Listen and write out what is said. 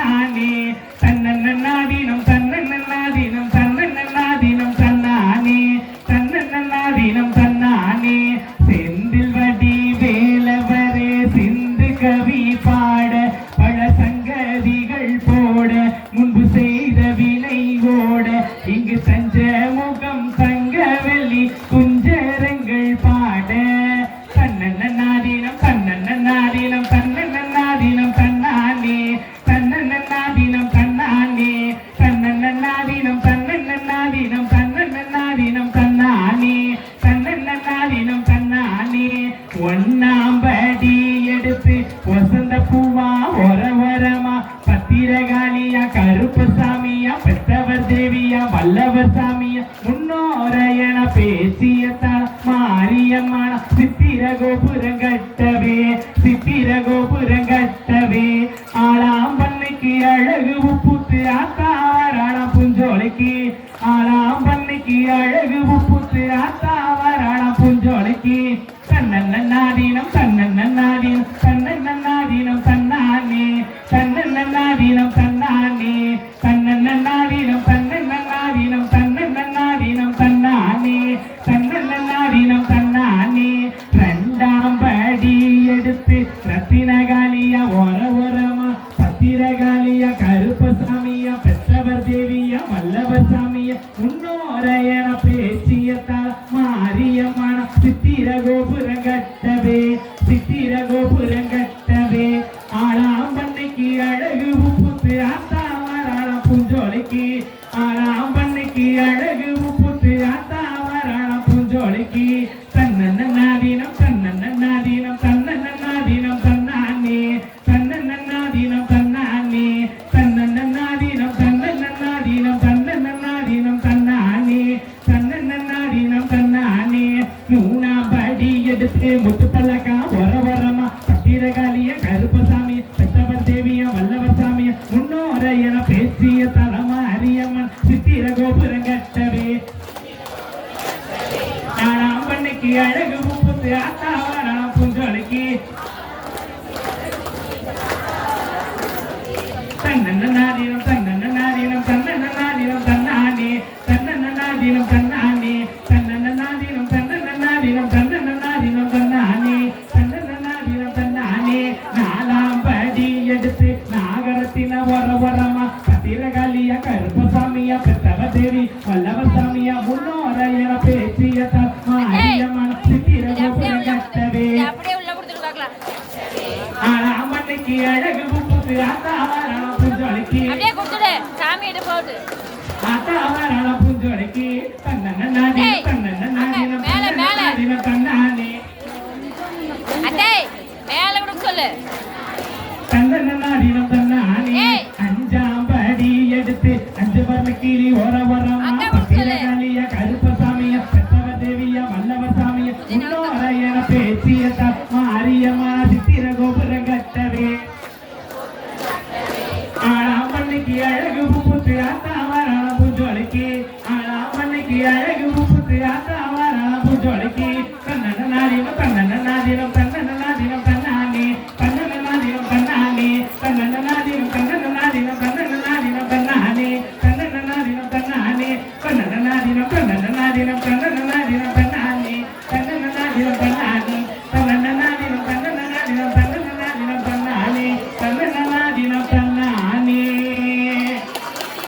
தன்னானே தன்னன்னாதீனம் தன்னன்னாதீனம் தன்னன்னாதீனம் தன்னானே தன்னன்னாதீனம் தன்னானே செந்தில் வடி வேலவரே சிந்து கவி பாட பல சங்கதிகள் போட முன்பு செய்த ஒன்னாம்படி எடுத்து வசந்த பூவா ஒர ஒரமா பத்திரகாளியா கருப்பு சாமியா பெற்றவர் தேவியா வல்லவர் சாமியா. முன்னோரையன பேசிய தா- சித்திர கோபுரம் கட்டவே சித்திர கோபுரம் கட்டவே. ஆளாம் பண்ணைக்கு அழகு உப்புத்து ஆத்தாவராணம் புஞ்சோலைக்கு. ஆளாம் பண்ணைக்கு அழகு உப்புத்து ஆத்தாவராணம் புஞ்சோலைக்கு தன்னன்னாதீனம் தன்னன்னாதீனம் தன்னன்னாதீனம் தன்னானே தன்னன்னாதீனம் தன்னானே தன்னன்னாதீனம் தன்னன்னாதீனம் தன்னன்னாதீனம் தன்னானே தன்னன்னாதீனம் தன்னானே ரெண்டாம் படி எடுத்து ரத்தினகாலியா ஒர ஒரமா பத்திரகாலியா கருப்பசாமியா பெற்றவர் தேவியா வல்லவர் சாமியா முன்னோரையன சித்திர கோபுரம் சித்திர கோபுரம் ஆளாம் பண்ணைக்கு அழகு உப்புத்து ஆத்தாமராளம் புஞ்சோலைக்கு. ஆளாம் பண்ணைக்கு அழகு உப்புத்து ஆத்தாமராளம் புஞ்சோலைக்கு. எடுத்து முத்து பல்லக்கா வர வரமா. பத்திரகாளிய கருப்பசாமி பெற்றவர் தேவிய வல்லவசாமிய முன்னோர என பேசிய தலமா அரியம்மன் சித்திர கோபுரம் கட்டவே. நாலாம் பண்ணைக்கு அழகு முப்பத்து ஆத்தாவ பத்திரகாளியா கருப்பசாமியா பெத்தவ தேவி வல்லவ சாமியா முன்னோரையன பேசிய மாரியம்மன் சித்திர கோபுரம் கட்டவே. ஆளாமண்ணைக்கு அழகு முப்பத்து ஆத்தாவரம் புஞ்சொலைக்கு. அப்படியே கொடுத்துடு சாமி எடுத்து போகுது. ஆத்தாவரம் புஞ்சொலைக்கு தன்னன்னாதீனம் ஏய், தன்னன்னாதீனம் மேல, மேல. தன்னன்னாதீனம் தன்னானே அட்டே மேல கொடுக்க சொல்லு. தன்னன்னாதீனம் தன்னானே அஞ்சு வர்ண கீழி ஓர வரமா அக்கா கொடுத்து சொல்லு. பத்திரகாளிய கருப்பசாமிய பெற்றவ தேவிய வல்லவ சாமிய முன்னோரையன பேசிய மாரியம்மா